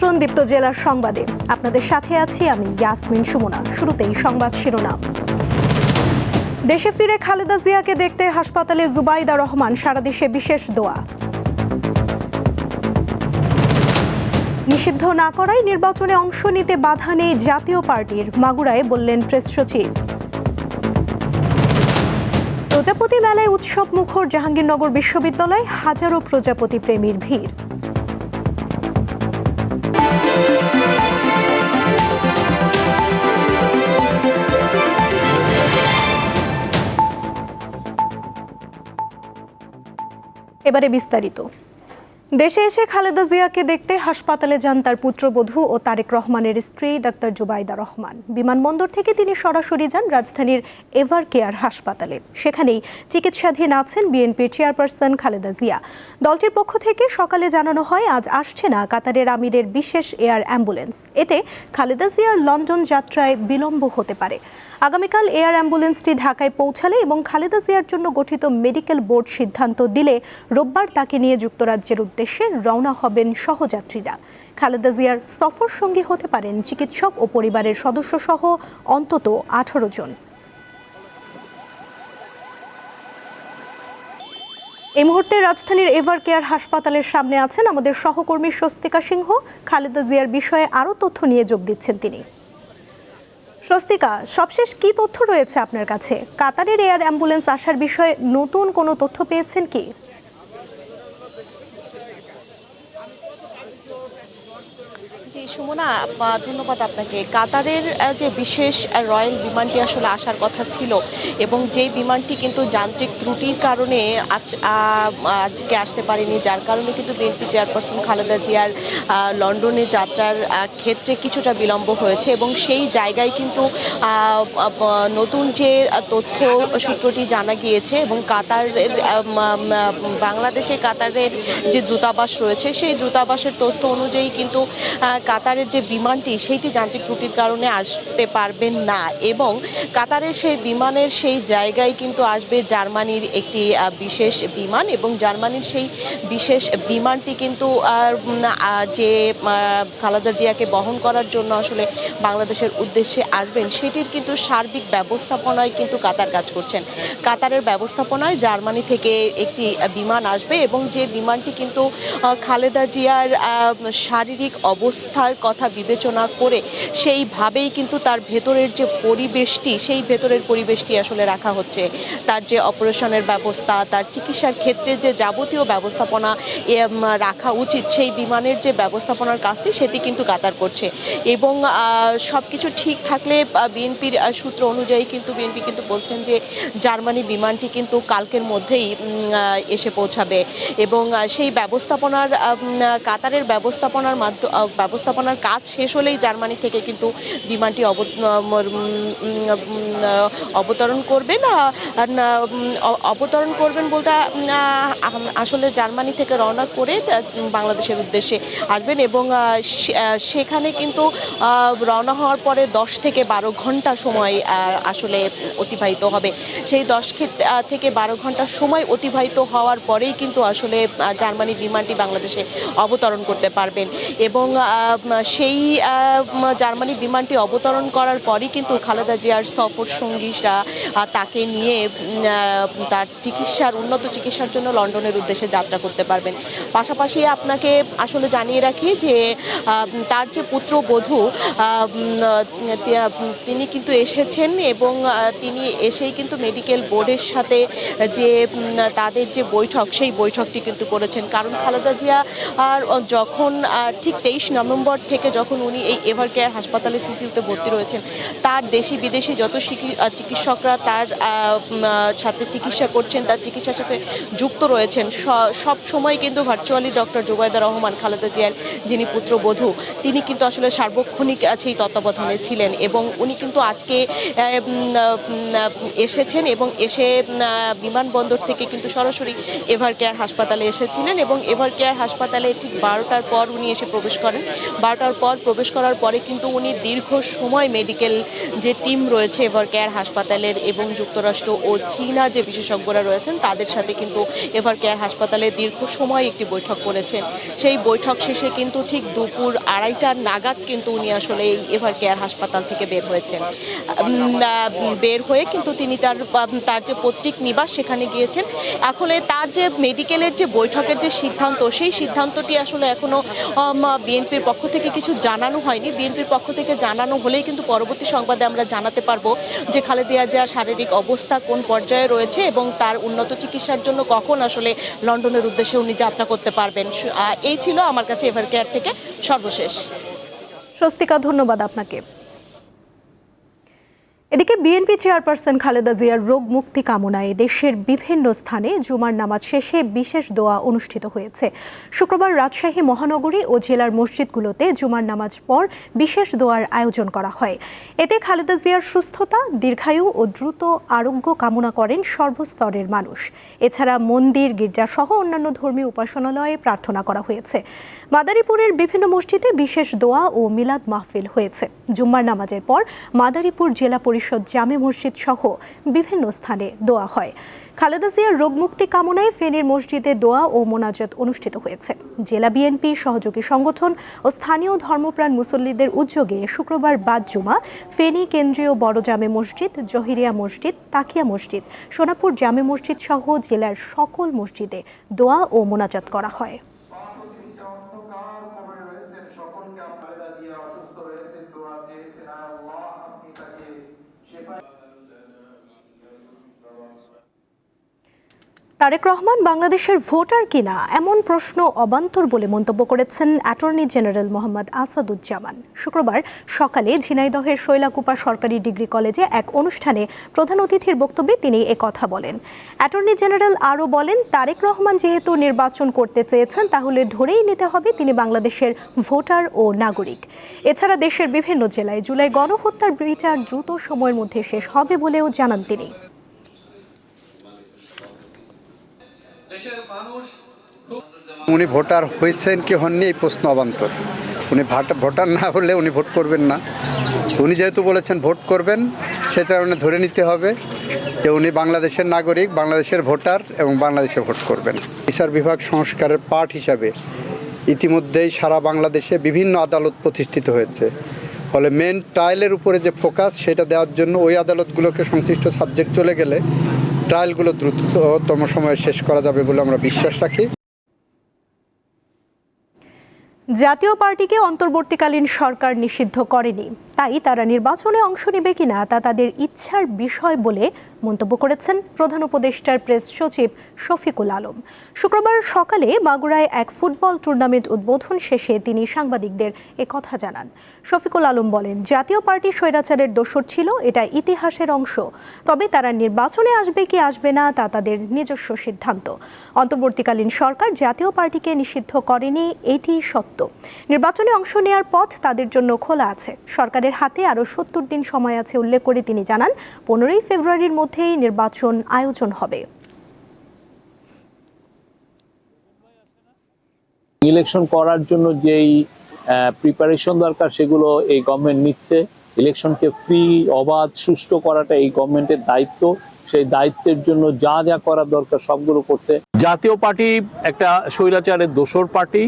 আমন্ত্রণ দীপ্ত জেলার সংবাদে। আপনাদের সাথে আছি আমি ইয়াসমিন সুমনা। শুরুতেই সংবাদ শিরোনাম। দেশে ফিরে খালেদা জিয়াকে দেখতে হাসপাতালে জুবাইদা রহমান, সারা দেশে বিশেষ দোয়া। নিষিদ্ধ না করায় নির্বাচনে অংশ নিতে বাধা নেই জাতীয় পার্টির, মাগুরায় বললেন প্রেস সচিব। প্রজাপতি মেলায় উৎসব মুখর জাহাঙ্গীরনগর বিশ্ববিদ্যালয় হাজারো প্রজাপতি প্রেমীর ভিড়। এবারে বিস্তারিত। দেশে এসে খালেদা জিয়াকে দেখতে হাসপাতালে যান তার পুত্রবধূ ও তারেক রহমানের স্ত্রী ডাক্তার জুবাইদা রহমান। বিমানবন্দর থেকে তিনি সরাসরি যান রাজধানীর এভার কেয়ার হাসপাতালে। সেখানেই চিকিৎসাধীন আছেন বিএনপির চেয়ারপারসন খালেদা জিয়া। দলটির পক্ষ থেকে সকালে জানানো হয়, আজ আসছে না কাতারের আমিরের বিশেষ এয়ার অ্যাম্বুলেন্স। এতে খালেদা জিয়ার লন্ডন যাত্রায় বিলম্ব হতে পারে। আগামীকাল এয়ার অ্যাম্বুলেন্সটি ঢাকায় পৌঁছালে এবং খালেদা জিয়ার জন্য গঠিত মেডিকেল বোর্ড সিদ্ধান্ত দিলে রোববার তাকে নিয়ে যুক্তরাজ্যের উদ্দেশ্যে রওনা হবেন সহযাত্রীরা। খালেদা জিয়ার সফর সঙ্গী হতে পারেন চিকিৎসক ও পরিবারের সদস্য সহ অন্তত আঠারো জন। এই মুহূর্তে রাজধানীর এভার কেয়ার হাসপাতালের সামনে আছেন আমাদের সহকর্মী স্বস্তিকা সিংহ। খালেদা জিয়ার বিষয়ে আরও তথ্য নিয়ে যোগ দিচ্ছেন তিনি। স্বস্তিকা, সবশেষ কি তথ্য রয়েছে আপনার কাছে? কাতারের এয়ার অ্যাম্বুলেন্স আসার বিষয়ে নতুন কোনো তথ্য পেয়েছেন কি? সুমনা ধন্যবাদ আপনাকে। কাতারের যে বিশেষ রয়্যাল বিমানটি আসলে আসার কথা ছিল এবং যেই বিমানটি কিন্তু যান্ত্রিক ত্রুটির কারণে আজ আজকে আসতে পারেনি, যার কারণে কিন্তু বিএনপি চেয়ারপারসন খালেদা জিয়ার লন্ডনে যাত্রার ক্ষেত্রে কিছুটা বিলম্ব হয়েছে এবং সেই জায়গায় কিন্তু নতুন যে তথ্য সূত্রটি জানা গিয়েছে এবং কাতারের বাংলাদেশে কাতারের যে দূতাবাস রয়েছে, সেই দূতাবাসের তথ্য অনুযায়ী কিন্তু কাতারের যে বিমানটি, সেইটি যান্ত্রিক ত্রুটির কারণে আসতে পারবেন না এবং কাতারের সেই বিমানের সেই জায়গায় কিন্তু আসবে জার্মানির একটি বিশেষ বিমান এবং জার্মানির সেই বিশেষ বিমানটি কিন্তু যে খালেদা জিয়াকে বহন করার জন্য আসলে বাংলাদেশের উদ্দেশ্যে আসবেন, সেটির কিন্তু সার্বিক ব্যবস্থাপনায় কিন্তু কাতার কাজ করছেন। কাতারের ব্যবস্থাপনায় জার্মানি থেকে একটি বিমান আসবে এবং যে বিমানটি কিন্তু খালেদা জিয়ার শারীরিক শারীরিক অবস্থার কথা বিবেচনা করে সেইভাবেই কিন্তু তার ভেতরের যে পরিবেশটি সেই ভেতরের পরিবেশটি আসলে রাখা হচ্ছে। তার যে অপারেশনের ব্যবস্থা তার চিকিৎসার ক্ষেত্রে যে যাবতীয় ব্যবস্থাপনা রাখা উচিত সেই বিমানের যে ব্যবস্থাপনার কাজটি সেটি কিন্তু কাতার করছে। এবং সব কিছু ঠিক থাকলে বিএনপির সূত্র অনুযায়ী কিন্তু বিএনপি কিন্তু বলছেন যে জার্মানি বিমানটি কিন্তু কালকের মধ্যেই এসে পৌঁছাবে। এবং সেই ব্যবস্থাপনার কাতারের ব্যবস্থাপনার মাধ্য- আহ, ব্যবস্থাপনার কাজ শেষ হলেই জার্মানি থেকে কিন্তু বিমানটি অবতরণ করবেন অবতরণ করবেন বলতে আসলে জার্মানি থেকে রওনা করে বাংলাদেশের উদ্দেশ্যে আসবেন এবং সেখানে কিন্তু রওনা হওয়ার পরে দশ থেকে বারো ঘণ্টা সময় আসলে অতিবাহিত হবে। সেই দশ থেকে বারো ঘণ্টা সময় অতিবাহিত হওয়ার পরেই কিন্তু আসলে জার্মানি বিমানটি বাংলাদেশে অবতরণ করতে পারবেন এবং সেই জার্মানি বিমানটি অবতরণ করার পরই কিন্তু খালেদা জিয়ার সফর সঙ্গীরা তাকে নিয়ে তার চিকিৎসার, উন্নত চিকিৎসার জন্য লন্ডনের উদ্দেশ্যে যাত্রা করতে পারবেন। পাশাপাশি আপনাকে আসলে জানিয়ে রাখি যে তার যে পুত্রবধূ তিনি কিন্তু এসেছেন এবং তিনি এসেই কিন্তু মেডিকেল বোর্ডের সাথে যে তাদের যে বৈঠক, সেই বৈঠকটি কিন্তু করেছেন। কারণ খালেদা জিয়া আর, যখন ঠিক তেইশ নভেম্বর থেকে যখন উনি এই এভার কেয়ার হাসপাতালে সিসিউতে ভর্তি রয়েছেন, তার দেশি বিদেশি যত চিকিৎসকরা তার সাথে চিকিৎসা করছেন, তার চিকিৎসার সাথে যুক্ত রয়েছেন সব সময় কিন্তু ভার্চুয়ালি ডক্টর জুবাইদা রহমান, খালেদা জিয়ার যিনি পুত্রবধূ, তিনি কিন্তু আসলে সার্বক্ষণিক সেই তত্ত্বাবধানে ছিলেন এবং উনি কিন্তু আজকে এসেছেন এবং এসে বিমানবন্দর থেকে কিন্তু সরাসরি এভার কেয়ার হাসপাতালে এসেছিলেন এবং এভার কেয়ার হাসপাতালে ঠিক বারোটার পর উনি এসে প্রবেশ করেন। বারোটার পর প্রবেশ করার পরে কিন্তু উনি দীর্ঘ সময় মেডিকেল যে টিম রয়েছে এভার কেয়ার হাসপাতালের এবং যুক্তরাষ্ট্র ও চীনা যে বিশেষজ্ঞরা রয়েছেন, তাদের সাথে কিন্তু এভার কেয়ার হাসপাতালে দীর্ঘ সময় একটি বৈঠক করেছেন। সেই বৈঠক শেষে কিন্তু ঠিক দুপুর আড়াইটার নাগাদ কিন্তু উনি আসলে এই এভার কেয়ার হাসপাতাল থেকে বের হয়েছেন। বের হয়ে কিন্তু তিনি তার তার যে পৈতৃক নিবাস সেখানে গিয়েছেন। আসলে তার যে মেডিকেলের যে বৈঠকের যে সিদ্ধান্ত, সেই সিদ্ধান্তটি আসলে এখনও বিএনপির পক্ষ থেকে কিছু জানানো হয়নি। বিএনপির পক্ষ থেকে জানানো হলেই কিন্তু পরবর্তী সংবাদে আমরা জানাতে পারব যে খালেদিয়া জিয়ার শারীরিক অবস্থা কোন পর্যায়ে রয়েছে এবং তার উন্নত চিকিৎসার জন্য কখন আসলে লন্ডনের উদ্দেশ্যে উনি যাত্রা করতে পারবেন। এই ছিল আমার কাছে এভার কেয়ার থেকে। সর্বশেষ। স্বস্তিকা, ধন্যবাদ আপনাকে। এদিকে বিএনপি চেয়ারপারসন খালেদা জিয়ার রোগ মুক্তি কামনায় দেশের বিভিন্ন স্থানে জুমার নামাজ শেষে বিশেষ দোয়া অনুষ্ঠিত হয়েছে। শুক্রবার রাজশাহী মহানগরী ও জেলার মসজিদগুলোতে জুমার নামাজ পর বিশেষ দোয়ার আয়োজন করা হয়। এতে খালেদা জিয়ার সুস্থতা, দীর্ঘায়ু ও দ্রুত আরোগ্য কামনা করেন সর্বস্তরের মানুষ। এছাড়া মন্দির, গির্জাসহ অন্যান্য ধর্মীয় উপাসনালয়ে প্রার্থনা করা হয়েছে। মাদারীপুরের বিভিন্ন মসজিদে বিশেষ দোয়া ও মিলাদ মাহফিল হয়েছে। জুম্মার নামাজের পর মাদারীপুর জেলা পরিষদ জামে মসজিদ সহ বিভিন্ন স্থানে দোয়া হয়। খালেদা জিয়ার রোগমুক্তি কামনায় ফেনীর মসজিদে দোয়া ও মোনাজাত অনুষ্ঠিত হয়েছে। জেলা বিএনপি সহযোগী সংগঠন ও স্থানীয় ধর্মপ্রাণ মুসল্লিদের উদ্যোগে শুক্রবার বাদ জুমা, ফেনী কেন্দ্রীয় বড় জামে মসজিদ, জহিরিয়া মসজিদ, তাকিয়া মসজিদ, সোনাপুর জামে মসজিদ সহ জেলার সকল মসজিদে দোয়া ও মোনাজাত করা হয় অন্ধকার কবরে রয়েছেন সকলকে আপনারা দিয়ে অসুস্থ রয়েছেন দোয়া চেয়েছেন আর আল্লাহ আপনি তাকে শেফা তারেক রহমান বাংলাদেশের ভোটার কিনা, এমন প্রশ্ন অবান্তর বলে মন্তব্য করেছেন অ্যাটর্নি জেনারেল মোহাম্মদ আসাদুজ্জামান। শুক্রবার সকালে ঝিনাইদহের শৈলাকুপা সরকারি ডিগ্রি কলেজে এক অনুষ্ঠানে প্রধান অতিথির বক্তব্যে তিনি কথা বলেন। অ্যাটর্নি জেনারেল আরও বলেন, তারেক রহমান যেহেতু নির্বাচন করতে চেয়েছেন, তাহলে ধরেই নিতে হবে তিনি বাংলাদেশের ভোটার ও নাগরিক। এছাড়া দেশের বিভিন্ন জেলায় জুলাই গণহত্যার বিচার দ্রুত সময়ের মধ্যে শেষ হবে বলেও জানান তিনি। উনি ভোটার হয়েছেন কি হননি এই প্রশ্ন অবান্তর। উনি ভোটার না হলে উনি ভোট করবেন না। উনি যেহেতু বলেছেন ভোট করবেন সেটা উনি ধরে নিতে হবে যে উনি বাংলাদেশের নাগরিক, বাংলাদেশের ভোটার এবং বাংলাদেশে ভোট করবেন। বিচার বিভাগ সংস্কারের পাঠ হিসাবে ইতিমধ্যেই সারা বাংলাদেশে বিভিন্ন আদালত প্রতিষ্ঠিত হয়েছে। ফলে মেন ট্রায়ালের উপরে যে ফোকাস সেটা দেওয়ার জন্য ওই আদালতগুলোকে সংশ্লিষ্ট সাবজেক্ট চলে গেলে ট্রায়ালগুলো দ্রুততম সময়ে শেষ করা যাবে বলে আমরা বিশ্বাস রাখি। জাতীয় পার্টিকে অন্তর্বর্তীকালীন সরকার নিষিদ্ধ করেনি। তাই তারা নির্বাচনে অংশ নেবে কিনা তা তাদের ইচ্ছার বিষয় বলে মন্তব্য করেছেন প্রধান উপদেষ্টার প্রেস সচিব শফিকুল আলম। শুক্রবার সকালে মাগুরায় এক ফুটবল টুর্নামেন্ট উদ্বোধন শেষে তিনি সাংবাদিকদের কথা জানান। শফিকুল আলম বলেন, জাতীয় পার্টি স্বৈরাচারের দোসর ছিল, এটা ইতিহাসের অংশ। তবে তারা নির্বাচনে আসবে কি আসবে না তা তাদের নিজস্ব সিদ্ধান্ত। অন্তর্বর্তীকালীন সরকার জাতীয় পার্টিকে নিষিদ্ধ করেনি এটি সত্য। নির্বাচনে অংশ নেওয়ার পথ তাদের জন্য খোলা আছে। সরকারের হাতে আরও সত্তর দিন সময় আছে উল্লেখ করে তিনি জানান পনেরোই ফেব্রুয়ারির মধ্যেই নির্বাচন আয়োজন হবে। ইলেকশন করার জন্য যেই প্রিপারেশন দরকার সেগুলো এই গভর্নমেন্ট নিচ্ছে। ইলেকশনকে ফ্রি অবাধ সুষ্ঠু করাটা এই গভর্নমেন্টের দায়িত্ব। সেই দায়িত্বের জন্য যা যা করার দরকার সবগুলো করছে। জাতীয় পার্টি একটা স্বৈরাচারের দোসর পার্টি।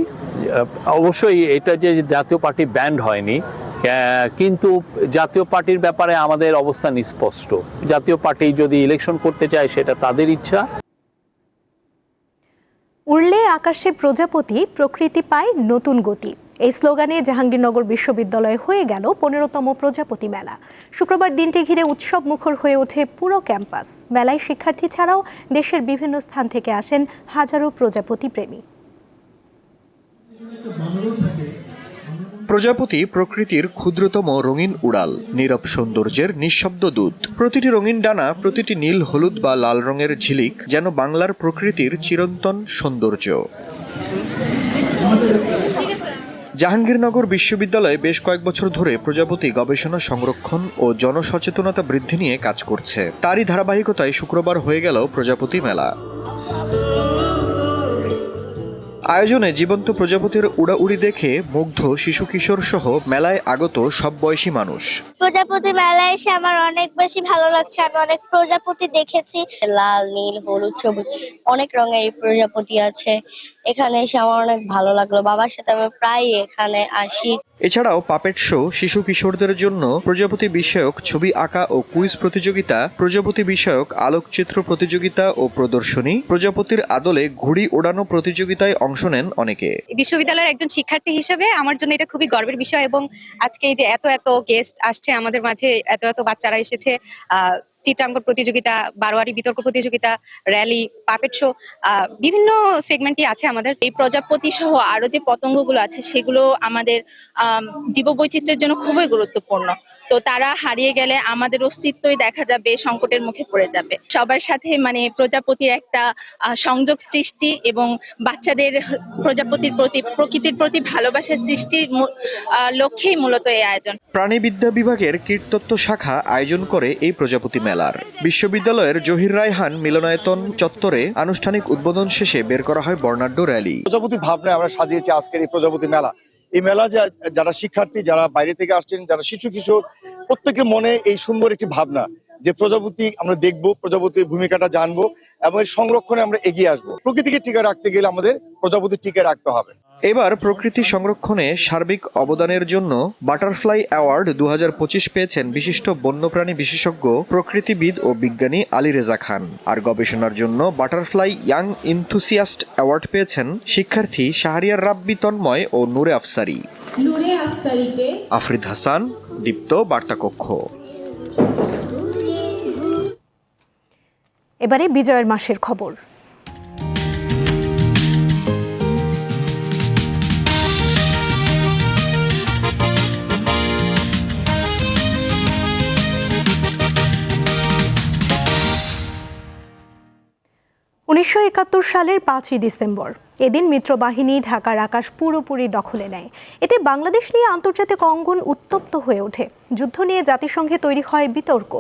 অবশ্যই এটা যে জাতীয় পার্টি ব্যান্ড হয়নি কিন্তু জাতীয় পার্টির ব্যাপারে আমাদের অবস্থান স্পষ্ট। জাতীয় পার্টি যদি ইলেকশন করতে চায়, সেটা তাদের ইচ্ছা। উড়লে আকাশে প্রজাপতি, প্রকৃতি পায় নতুন গতি। এই স্লোগানে জাহাঙ্গীরনগর বিশ্ববিদ্যালয়ে হয়ে গেল পনেরোতম প্রজাপতি মেলা। শুক্রবার দিনটি ঘিরে উৎসব মুখর হয়ে ওঠে পুরো ক্যাম্পাস। মেলায় শিক্ষার্থী ছাড়াও দেশের বিভিন্ন স্থান থেকে আসেন হাজারো প্রজাপতি প্রেমী। প্রজাপতি প্রকৃতির ক্ষুদ্রতম রঙিন উড়াল, নীরব সৌন্দর্যের নিঃশব্দ দূত। প্রতিটি রঙিন ডানা, প্রতিটি নীল, হলুদ বা লাল রঙের ঝিলিক যেন বাংলার প্রকৃতির চিরন্তন সৌন্দর্য। জাহাঙ্গীরনগর বিশ্ববিদ্যালয়ে বেশ কয়েক বছর ধরে প্রজাপতি গবেষণা, সংরক্ষণ ও জনসচেতনতা বৃদ্ধি নিয়ে কাজ করছে। তারই ধারাবাহিকতায় শুক্রবার হয়ে গেল প্রজাপতি মেলা। আয়োজনে জীবন্ত প্রজাপতির উড়াউড়ি দেখে মুগ্ধ শিশু কিশোর সহ মেলায় আগত সব বয়সী মানুষ। প্রজাপতি মেলায় এসে আমার অনেক বেশি ভালো লাগছে। আমি অনেক প্রজাপতি দেখেছি। লাল, নীল, হলুদ, সবুজ, অনেক রঙের প্রজাপতি আছে। এখানে এসে আমার অনেক ভালো লাগল। বাবার সাথে আমি প্রায় এখানে আসি। এছাড়াও পাপেট শো শিশু কিশোরদের জন্য প্রজাপতি বিষয়ক ছবি আঁকা ও কুইজ প্রতিযোগিতা প্রজাপতি বিষয়ক আলোকচিত্র প্রতিযোগিতা ও প্রদর্শনী প্রজাপতির আদলে ঘুড়ি ওড়ানো প্রতিযোগিতায় অংশ নেন অনেকে। বিশ্ববিদ্যালয়ের একজন শিক্ষার্থী হিসেবে আমার জন্য এটা খুবই গর্বের বিষয় এবং আজকে এই যে এত এত গেস্ট আসছে আমাদের মাঝে এত এত বাচ্চারা এসেছে আহ চিত্রাঙ্কন প্রতিযোগিতা বারোয়ারি বিতর্ক প্রতিযোগিতা র্যালি পাপেট শো বিভিন্ন সেগমেন্টই আছে আমাদের। এই প্রজাপতি সহ আরও যে পতঙ্গগুলো আছে সেগুলো আমাদের আম, জীববৈচিত্র্যের জন্য খুবই গুরুত্বপূর্ণ। তো তারা হারিয়ে গেলে আমাদের অস্তিত্বই দেখা যাবে সংকটের মুখে পড়ে যাবে। সবার সাথে মানে প্রজাপতির একটা সংযোগ সৃষ্টি এবং বাচ্চাদের প্রজাপতির প্রতি প্রকৃতির প্রতি ভালোবাসা সৃষ্টির আহ, লক্ষ্যেই মূলত এই আয়োজন। প্রাণীবিদ্যা বিভাগের কীটতত্ত্ব শাখা আয়োজন করে এই প্রজাপতি মেলার। বিশ্ববিদ্যালয়ের জহির রায়হান মিলনায়তন চত্বরে আনুষ্ঠানিক উদ্বোধন শেষে বের করা হয় বর্ণাঢ্য র্যালি। প্রজাপতি ভাবনায় আমরা সাজিয়েছি আজকের এই প্রজাপতি মেলা। এই মেলা যে, যারা শিক্ষার্থী, যারা বাইরে থেকে আসছেন, যারা শিশু কিশোর প্রত্যেকের মনে এই সুন্দর একটি ভাবনা। যে প্রজাপতি আমরা দেখব প্রজাপতির ভূমিকাটা জানব এবং এর সংরক্ষণে আমরা এগিয়ে আসব। প্রকৃতিকে টিকে রাখতে গেলে আমাদের প্রজাপতি টিকে রাখতে হবে। এবার প্রকৃতি সংরক্ষণে সার্বিক অবদানের জন্য বাটারফ্লাই অ্যাওয়ার্ড দুহাজার পঁচিশ পেয়েছেন বিশিষ্ট বন্যপ্রাণী বিশেষজ্ঞ প্রকৃতিবিদ ও বিজ্ঞানী আলী রেজা খান। আর গবেষণার জন্য বাটারফ্লাই ইয়াং ইনথুসিয়াস্ট অ্যাওয়ার্ড পেয়েছেন শিক্ষার্থী শাহরিয়ার রাব্বি তন্ময় ও নূরে আফসারি। নূরে আফরিদ হাসান দীপ্ত বার্তাকক্ষ। এবারে বিজয়ের মাসের খবর। উনিশশো একাত্তর সালের পাঁচই ডিসেম্বর। এদিন মিত্রবাহিনী ঢাকার আকাশ পুরোপুরি দখলে নেয়। এতে বাংলাদেশ নিয়ে আন্তর্জাতিক অঙ্গন উত্তপ্ত হয়ে ওঠে। যুদ্ধ নিয়ে জাতিসংঘে তৈরি হয় বিতর্ক।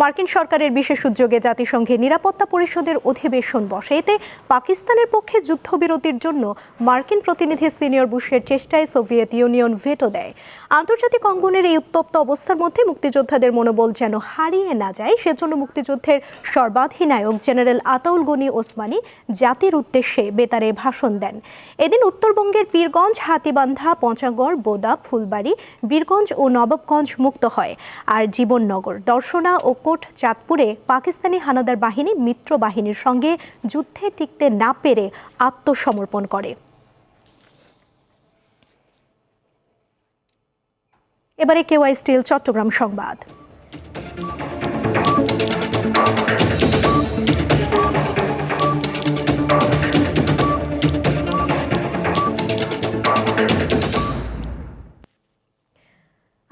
মার্কিন সরকারের বিশেষ উদ্যোগে জাতিসংঘের নিরাপত্তা পরিষদের অধিবেশন বসে। এতে পাকিস্তানের পক্ষে যুদ্ধবিরতির জন্য মার্কিন প্রতিনিধি সিনিয়র বুশের চেষ্টায় সোভিয়েত ইউনিয়ন ভেটো দেয়। আন্তর্জাতিক অঙ্গনের এই উত্তপ্ত অবস্থার মধ্যে মুক্তিযোদ্ধাদের মনোবল যেন হারিয়ে না যায়, সেজন্য মুক্তিযুদ্ধের সর্বাধিনায়ক জেনারেল আতাউল গনি ওসমানী জাতির উদ্দেশ্যে বেতারে ভাষণ দেন। এদিন উত্তরবঙ্গের পীরগঞ্জ হাতিবান্ধা, পঞ্চাগড়, বোদা, ফুলবাড়ি, বীরগঞ্জ ও নবাবগঞ্জ মুক্ত হয়। আর জীবননগর, দর্শনা ও কোট চাঁদপুরে পাকিস্তানি হানাদার বাহিনী মিত্র বাহিনীর সঙ্গে যুদ্ধে টিকতে না পেরে আত্মসমর্পণ করে। এবারে কেওয়াই স্টিল চট্টগ্রাম সংবাদ।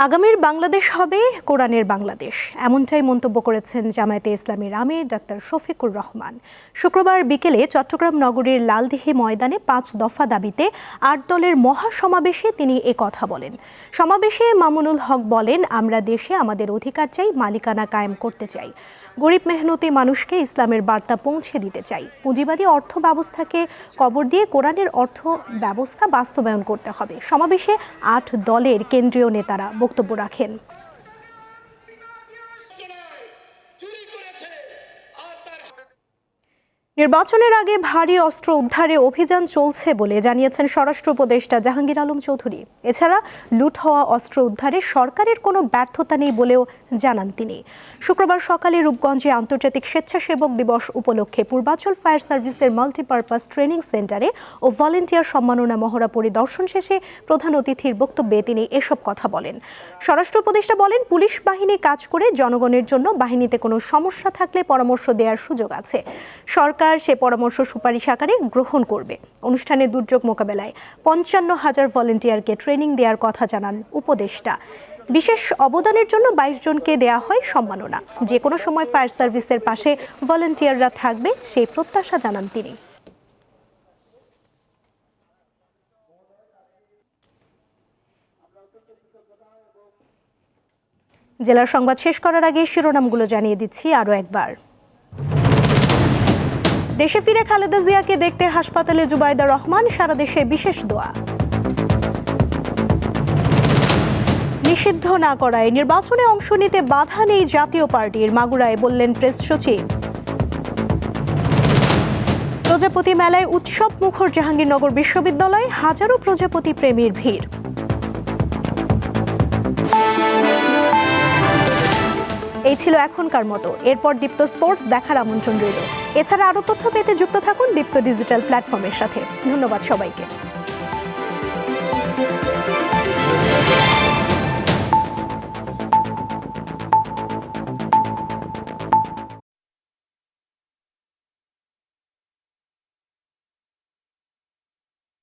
আগামীর বাংলাদেশ হবে কোরআনের বাংলাদেশ। এমনটাই মন্তব্য করেছেন জামায়াতে ইসলামীর আমির ডাক্তার শফিকুর রহমান। শুক্রবার বিকেলে চট্টগ্রাম নগরীর লালদিহি ময়দানে পাঁচ দফা দাবিতে আট দলের মহাসমাবেশে তিনি এ কথা বলেন। সমাবেশে মামুনুল হক বলেন, আমরা দেশে আমাদের অধিকার চাই, মালিকানা কায়েম করতে চাই। গরিব মেহনতি মানুষকে ইসলামের বার্তা পৌঁছে দিতে চাই। পুঁজিবাদী অর্থ ব্যবস্থাকে কবর দিয়ে কোরআনের অর্থ ব্যবস্থা বাস্তবায়ন করতে হবে। সমাবেশে আট দলের কেন্দ্রীয় নেতারা বক্তব্য রাখেন। নির্বাচনের আগে ভারী অস্ত্র উদ্ধারে অভিযান চলছে বলে জানিয়েছেন স্বরাষ্ট্র উপদেষ্টা জাহাঙ্গীর আলম চৌধুরী। এছাড়া লুট হওয়া অস্ত্র উদ্ধারে সরকারের কোনো ব্যর্থতা নেই বলেও জানান তিনি। শুক্রবার সকালে রূপগঞ্জে আন্তর্জাতিক স্বেচ্ছাসেবক দিবস উপলক্ষে পূর্বাঞ্চল ফায়ার সার্ভিসের মাল্টিপারপাস ট্রেনিং সেন্টারে ও ভলেন্টিয়ার সম্মাননা মহড়া পরিদর্শন শেষে প্রধান অতিথির বক্তব্যে তিনি এসব কথা বলেন। স্বরাষ্ট্র উপদেষ্টা বলেন, পুলিশ বাহিনী কাজ করে জনগণের জন্য বাহিনীতে কোনো সমস্যা থাকলে পরামর্শ দেওয়ার সুযোগ আছে। সরকার সে পরামর্শ সুপারিশ আকারে গ্রহণ করবে। অনুষ্ঠানে দুর্যোগ মোকাবেলায় পঞ্চান্ন হাজার ভলেন্টিয়ারকে ট্রেনিং দেওয়ার কথা জানান উপদেষ্টা। বিশেষ অবদানের জন্য বাইশ জনকে দেয়া হয় সম্মাননা। যে কোনো সময় ফায়ার সার্ভিসের পাশে ভলেন্টিয়াররা থাকবে সেই প্রত্যাশা জানান তিনি। জেলার সংবাদ শেষ করার আগে শিরোনামগুলো জানিয়ে দিচ্ছি আরও একবার। দেশে ফিরে খালেদা জিয়াকে দেখতে হাসপাতালে জুবাইদা রহমান, সারা দেশে বিশেষ দোয়া। নিষিদ্ধ না করায় নির্বাচনে অংশ নিতে বাধা নেই জাতীয় পার্টির, মাগুরায় বললেন প্রেস সচিব। প্রজাপতি মেলায় উৎসব মুখর জাহাঙ্গীরনগর বিশ্ববিদ্যালয়ে হাজারো প্রজাপতি প্রেমীর ভিড়। এই ছিল এখনকার মতো। এরপর দীপ্ত স্পোর্টস দেখার আমন্ত্রণ রইল। এছাড়া আরও তথ্য পেতে যুক্ত থাকুন দীপ্ত ডিজিটাল প্ল্যাটফর্মের সাথে। ধন্যবাদ সবাইকে।